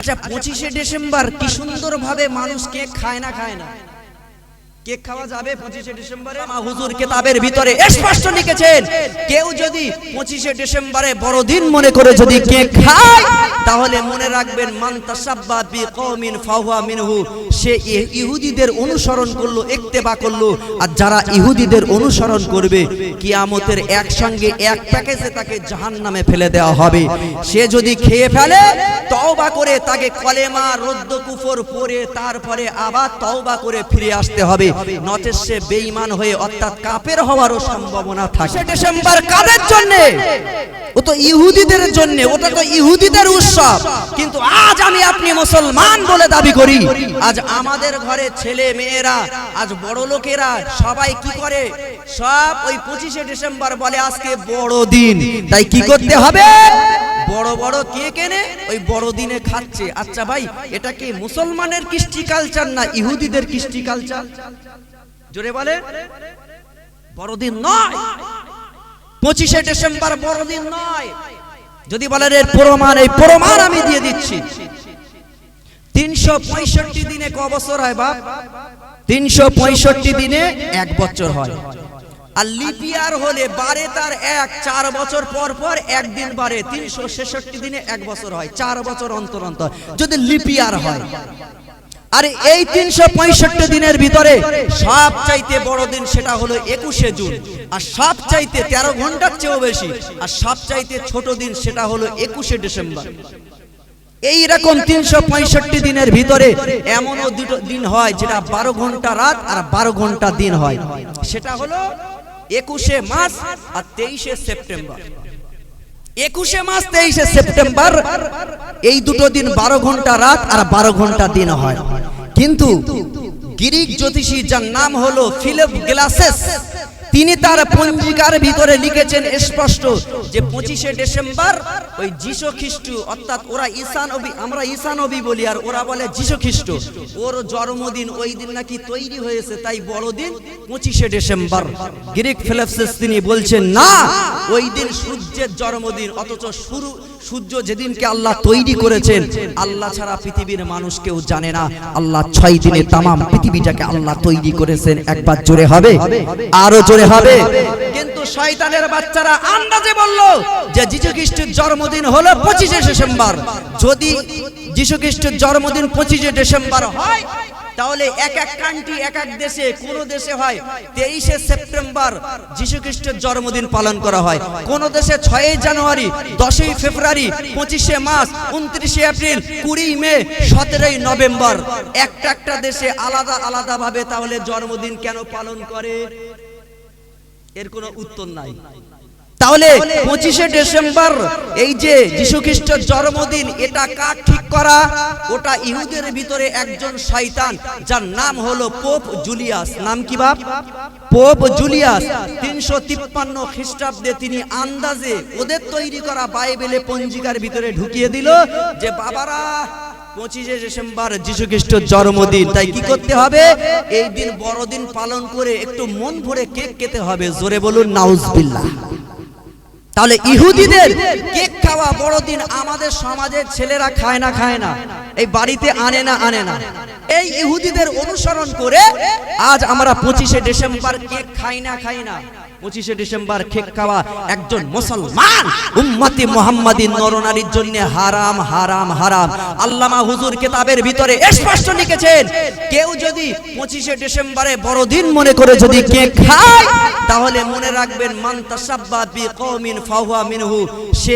আচ্ছা পঁচিশে ডিসেম্বর কি সুন্দর ভাবে মানুষ কেক খায় না খায় না? কেক খাওয়া যাবে পঁচিশে ডিসেম্বরে? মা হুজুর কেতাবের ভিতরে স্পষ্ট লিখেছেন, কেউ যদি পঁচিশে ডিসেম্বরে বড়দিন মনে করে যদি কেক খায়, তাহলে মনে রাখবেন, মান তাসাব্বা বি কওমিন ফাহুয়া মিনহু, সে ইহুদিদের অনুসরণ করল, ইত্তেবা করল, আর যারা ইহুদিদের অনুসরণ করবে, কিয়ামতের একসঙ্গে এক প্যাকেজে তাকে জাহান্নামে ফেলে দেওয়া হবে। সে যদি খেয়ে ফেলে, তওবা করে তাকে কলেমা, রদ্দ কুফর পড়ে তারপরে আবার তওবা করে ফিরে আসতে হবে। নচেত সে হয়ে অর্থাৎ কাপের হওয়ারও সম্ভাবনা থাকে। ডিসেম্বর কাদের জন্য? ও তো ইহুদিদের জন্য, ওটা তো ইহুদিদের উৎসব। কিন্তু আজ আমি আপনি মুসলমান বলে দাবি করি, আজ আমাদের ঘরে ছেলে মেয়েরা, আজ বড় লোকেরা সবাই কি করে? সব ওই পঁচিশে ডিসেম্বর বলে আজকে বড় দিন। তাই কি করতে হবে? বড় বড় কে কেনে ওই বড় দিনে খাচ্ছে। আচ্ছা ভাই, এটা কি মুসলমানের কৃষ্টি কালচার না ইহুদিদের কৃষ্টি কালচার জোরে বলে। বড়দিন নয়। পঁচিশে ডিসেম্বর বড়দিন নয়। যদি বলেন এর প্রমাণ, এই প্রমাণ আমি দিয়ে দিচ্ছি। তিনশো পঁয়ষট্টি দিনে ক বছর হয় বাপ? তিনশো পঁয়ষট্টি দিনে এক বছর হয়। আর লিপিয়ার হলে বারে তার এক, চার বছর পর পর একদিন বারে। তিনশো ছেষট্টি দিনে এক বছর হয়, চার বছর অন্তর অন্তর। যদি লিপিয়ার হয় আর এই তিনশো পঁয়ষট্টি দিনের ভিতরে সব চাইতে বড় দিন সেটা হলো একুশে জুন। আর সব চাইতে তেরো ঘণ্টার চেয়েও বেশি। আর সব চাইতে ছোট দিন সেটা হলো একুশে ডিসেম্বর। এই রকম তিনশো পঁয়ষট্টি দিনের ভিতরে এমনও দুটো দিন হয় যেটা বারো ঘণ্টা রাত আর বারো ঘণ্টা দিন হয়। সেটা হলো একুশে মার্চ আর তেইশে সেপ্টেম্বর। একুশে মাস তেইশে সেপ্টেম্বর, এই দুটো দিন বারো ঘণ্টা রাত আর বারো ঘণ্টা দিন হয়। কিন্তু গ্রিক জ্যোতিষী যার নাম হলো ফিলিপ গ্লাসেস তিনি তার পঞ্জিকার ভিতরে লিখেছেন স্পষ্ট যে পঁচিশে ডিসেম্বর ওই যিশু খ্রিস্ট, অর্থাৎ ওরা ঈসা নবী, আমরা ঈসা নবী বলি, আর ওরা বলে যিশু খ্রিস্ট। ওর জন্মদিন ওই দিন নাকি তৈরি হয়েছে, তাই বড়দিন পঁচিশে ডিসেম্বর। গ্রিক ফিলিপসেস তিনি বলছেন, না, ওই দিন সূর্যের জন্মদিন, অথচ শুরু, সূর্য যেদিনকে আল্লাহ তৈরি করেছেন, আল্লাহ ছাড়া পৃথিবীর মানুষ কেউ জানে না। আল্লাহ ছয় দিনে তামাম পৃথিবীটাকে আল্লাহ তৈরি করেছেন, একবার জোরে হবে। আরও জোরে হবে। কিন্তু শয়তানের বাচ্চারা আন্দাজে বলল যে যীশু খ্রিস্টের জন্মদিন হলো পঁচিশে ডিসেম্বর। যদি যীশু খ্রিস্টের জন্মদিন পঁচিশে ডিসেম্বর হয়, তাহলে এক এক কান্ট্রি, এক এক দেশে, কোন দেশে হয় তেইশে সেপ্টেম্বর যীশু খ্রিস্টের জন্মদিন পালন করা হয়। কোন দেশে ছয়ই জানুয়ারি, দশই ফেব্রুয়ারি, পঁচিশে মার্চ, উনত্রিশে এপ্রিল, কুড়ি মে, সতেরোই নভেম্বর। একটা একটা দেশে আলাদা আলাদা ভাবে তাহলে জন্মদিন কেন পালন করে? এর কোনো উত্তর নাই। তাহলে পঁচিশে ডিসেম্বর, এই যে যীশু খ্রিস্টের জন্মদিন, এটা কার ঠিক করা? ওটা ইহুদের ভিতরে একজন শয়তান, যার নাম হলো পোপ জুলিয়াস। নাম কি বাপ? Pope Julius. তিনশো তিপ্পান্ন খ্রিস্টাব্দে তিনি আন্দাজে ওদের তৈরি করা বাইবেলে পঞ্জিকার ভিতরে ঢুকিয়ে দিল যে, বাবারা পঁচিশে ডিসেম্বর যীশু খ্রিস্টের জন্মদিন। তাই কি করতে হবে? এই দিন বড়দিন পালন করে একটু মন ভরে কেক খেতে হবে। জোরে বলুন, নাউজবিল্লাহ। তাহলে ইহুদিদের কেক খাওয়া বড়দিন আমাদের সমাজের ছেলেরা খায় না খায় না। এই বাড়িতে আনে না আনে না। এই ইহুদিদের অনুসরণ করে আজ আমরা পঁচিশে ডিসেম্বর কেক খাই না খাই না। পঁচিশে ডিসেম্বর খেক খাওয়া একজন মুসলমান। উম্মতি মোহাম্মদীন নরনারীর জন্য হারাম হারাম হারাম। আল্লামা হুজুর কেতাবের ভিতরে স্পষ্ট লিখেছেন, কেউ যদি পঁচিশে ডিসেম্বরে বড়দিন মনে করে যদি কেক খায়, তাহলে মনে রাখবেন, মান তাসাব্বা বি কওমিন ফাহুয়া মিনহু, সে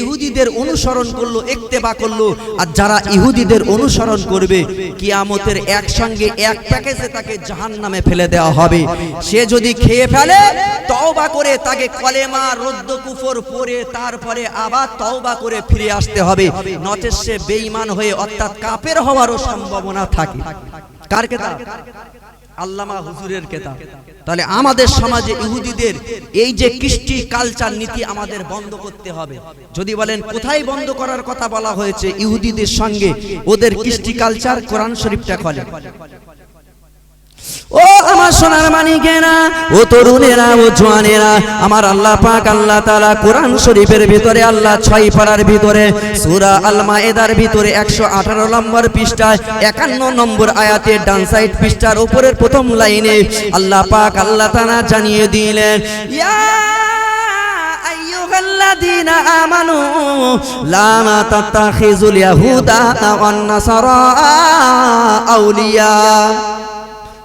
ইহুদিদের অনুসরণ করল, ইত্তেবা করল, আর যারা ইহুদিদের অনুসরণ করবে, কিয়ামতের একসঙ্গে এক প্যাকেজে তাকে জাহান্নামে ফেলে দেওয়া হবে। সে যদি খেয়ে ফেলে তওবা করে তাকে কলেমা রদ্দ কুফর পড়ে তারপরে আবার তওবা করে ফিরে আসতে হবে। নচেত সে বেঈমান হয়ে অর্থাৎ কাপের হওয়ারও সম্ভাবনা থাকে। কার কেতাব? আল্লামা হুজুরের কেতাব। তাহলে আমাদের সমাজে ইহুদিদের এই যে কৃষ্টি কালচার নীতি আমাদের বন্ধ করতে হবে। যদি বলেন, কোথায় বন্ধ করার কথা বলা হয়েছে ইহুদিদের সঙ্গে? ওদের কৃষ্টি কালচার কোরআন শরীফটা খোলে। ও আমার সোনার মানিকেরা ও তরুণেরা ও জোয়ানেরা আমার আল্লাহ পাক আল্লাহ তাআলা কোরআন শরীফের ভিতরে আল্লাহ ছয় পাড়ার ভিতরে সূরা আল মায়েদার ভিতরে 118 নম্বর পৃষ্ঠায় 51 নম্বর আয়াতের ডান সাইড পৃষ্ঠার উপরের প্রথম লাইনে আল্লাহ পাক আল্লাহ তাআলা জানিয়ে দিলেন ইয়া أيها الذين آمنوا لا تتخذوا اليهود والنصارى أولياء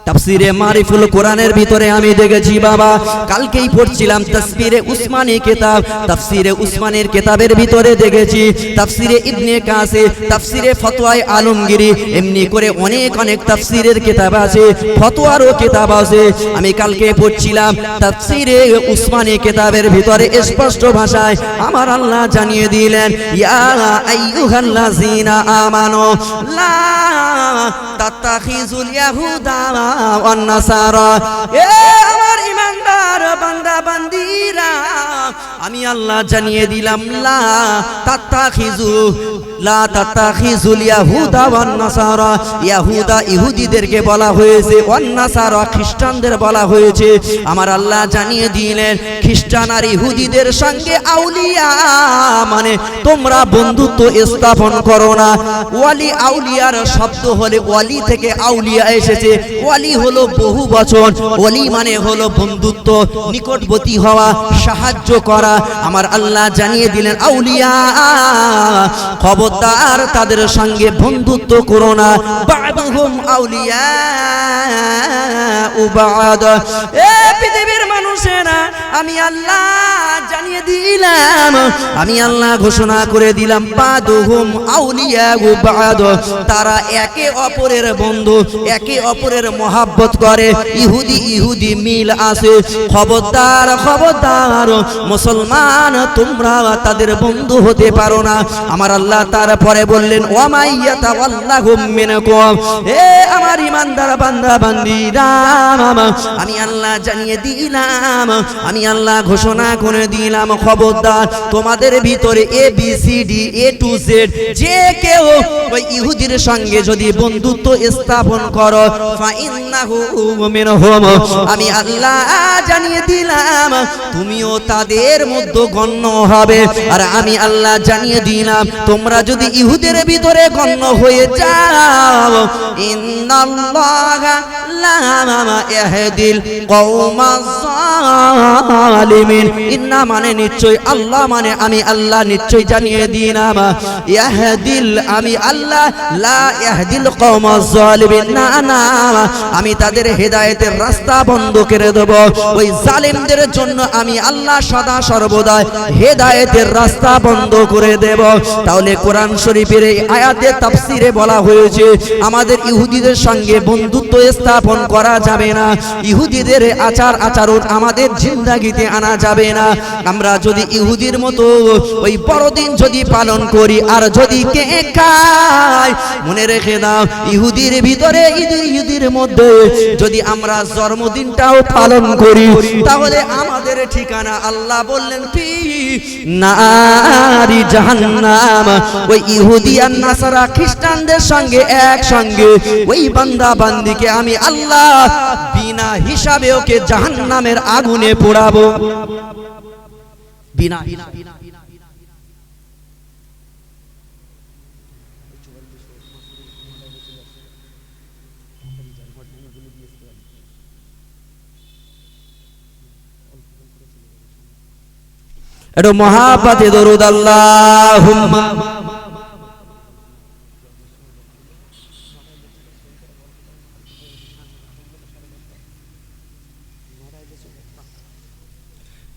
তাফসিরে মারিফুল কোরআনের ভিতরে আমি দেখেছি বাবা, কালকেই পড়ছিলাম তাফসিরে উসমানী কিতাব, তাফসিরে উসমানের কিতাবের ভিতরে দেখেছি, তাফসিরে ইবনে কাসে তাফসিরে ফতোয়ায়ে আলমগিরি, এমনি করে অনেক অনেক তাফসিরের কিতাব আছে, ফতোয়ারও কিতাব আছে। আমি কালকে পড়ছিলাম তাফসিরে উসমানী কিতাবের ভিতরে স্পষ্ট ভাষায়, আমার আল্লাহ জানিয়ে দিলেন, ইয়া আইয়ুহাল্লাযিনা আমানু, লা ইয়াহুদা আমার আমি আল্লাহ জানিয়ে দিলাম ইহুদিদেরকে বলা হয়েছে খ্রিস্টানদের বলা হয়েছে। আমার আল্লাহ জানিয়ে দিলেন, খ্রিস্টান আর ইহুদিদের সঙ্গে আউলিয়া মানে তোমরা বন্ধুত্ব স্থাপন করো না। ওয়ালি আউলিয়ার শব্দ হলে ওয়ালি থেকে আউলিয়া এসেছে। ওয়ালি হলো বহু বচন ওয়ালি মানে হলো বন্ধুত্ব, নিকটবর্তী হওয়া, সাহায্য করা। আমার আল্লাহ জানিয়ে দিলেন, আউলিয়া, খবরদার তাদের সঙ্গে বন্ধুত্ব করো না। পৃথিবীর মানুষেরা, আমি আল্লাহ জানিয়ে দিলাম, আমি আল্লাহ ঘোষণা করে দিলাম, বাদুহুম আউলিয়া উবাদ তারা একে অপরের বন্ধু, একে অপরের মহাব্বত করে। ইহুদি ইহুদি মিল আছে। খবরদার খবরদার। মুসলমান, তোমরা তাদের বন্ধু হতে পারো না। আমার আল্লাহ তারপরে বললেন এ আমার ইমানদার বান্দা, বান্দিরা আমি আল্লাহ জানিয়ে দিলাম, আমি আল্লাহ ঘোষণা করে দিলাম, খবরদার। তোমাদের ভিতরে A B C D A to Z যে কেউ ওই ইহুদির সঙ্গে যদি বন্ধুত্ব স্থাপন করো মিনহুম আমি আল্লাহ জানিয়ে দিলাম তুমিও তাদের মধ্যে গণ্য হবে। আর আমি আল্লাহ জানিয়ে দিলাম তোমরা যদি ইহুদের ভিতরে গণ্য হয়ে যাও ইন্নাল্লাহা মানে মানে আমি তাদের হেদায়েতের রাস্তা বন্ধ করে দেব। ওই জালিমদের জন্য আমি আল্লাহ সদা সর্বদা হেদায়েতের রাস্তা বন্ধ করে দেব। তাহলে কোরআন শরীফের এই আয়াতে তাফসিরে বলা হয়েছে, আমাদের ইহুদিদের সঙ্গে বন্ধুত্ব স্থাপন করা যাবে না। ইহুদিদের আচার আচরণ আমাদের জিন্দাগিতে আনা যাবে না। আমরা যদি ইহুদির মতো ওই বড়দিন যদি পালন করি, আর যদি কে খায়, মনে রেখে দাও, ইহুদির ভিতরে ঈদের মধ্যে যদি আমরা জন্মদিনটাও পালন করি, তাহলে আমাদের ঠিকানা আল্লাহ বললেন ফি নারি জাহান্নাম। ওই ইহুদি আর নাসারা খ্রিস্টানদের সঙ্গে একসঙ্গে, ওই বান্দা বান্দিকে আমি আল্লাহ বিনা হিসাবে ওকে জাহান্নামের আগুনে পোড়াবো। বিনা একটু মহাপাতে দরুদ আল্লাহ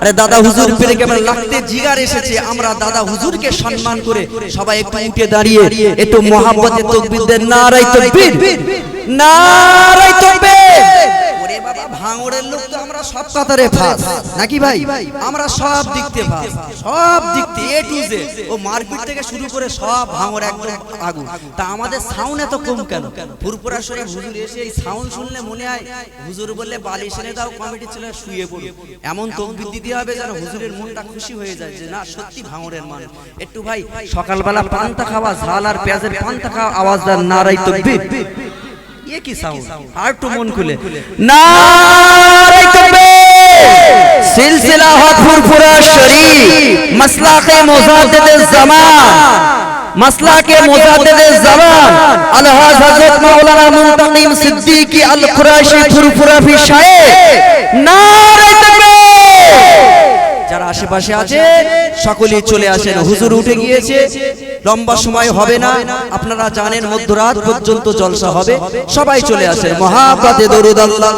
আরে দাদা হুজুর পেরে কেমন লাগতে জিগার এসেছে? আমরা দাদা হুজুরকে সম্মান করে সবাই একটু উঠে দাঁড়িয়ে একটু মহাব্বতে তকবির দেন নারাই তকবির। না তকবির। হুজুর এসে এই সাউন্ড শুনলে শুয়ে এমন তকবির দিতে হবে যেন হুজুরের মনটা খুশি হয়ে যায় যে, না, সত্যি ভাঙড়ের মানুষ। একটু ভাই, সকালবেলা পান্তা খাওয়া, ঝাল আর পেঁয়াজের পান্তা খাওয়া আওয়াজ দেন নারাই তকবির। ये की साउंड हार्ट टू मून खुले नारे तकबीर सिलसिला हकपुरपुरा शरीफ मसला के मुजादद जमान مسئلہ کے مجادد زمان الحاظ حضرت مولانا منتقیم صدیقی القراشی پرپورا بھی شائع نام আশেপাশে আছে? সকলে চলে আসেন হুজুর উঠে গিয়েছে। লম্বা সময় হবে না। আপনারা জানেন মধ্যরাত পর্যন্ত জলসা হবে। সবাই চলে আসেন। মহাপাতে দরুদ আল্লাহ।